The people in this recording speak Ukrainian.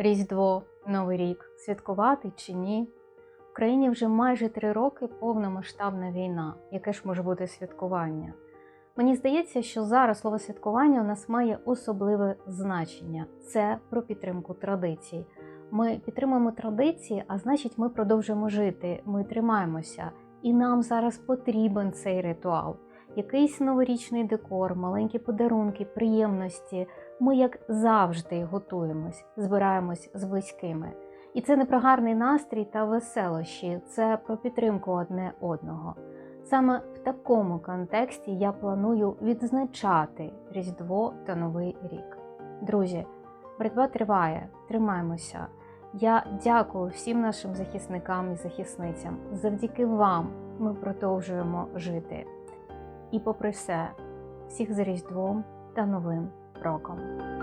Різдво, Новий рік святкувати чи ні? В країні вже майже три роки повномасштабна війна. Яке ж може бути святкування? Мені здається, що зараз слово святкування у нас має особливе значення. Це про підтримку традицій. Ми підтримуємо традиції, а значить, ми продовжуємо жити, ми тримаємося. І нам зараз потрібен цей ритуал. Якийсь новорічний декор, маленькі подарунки, приємності. Ми, як завжди, готуємось, збираємось з близькими. І це не про гарний настрій та веселощі, це про підтримку одне одного. Саме в такому контексті я планую відзначати Різдво та Новий рік. Друзі, боротьба триває, тримаємося. Я дякую всім нашим захисникам і захисницям. Завдяки вам ми продовжуємо жити. І попри все, всіх з Різдвом та Новим роком.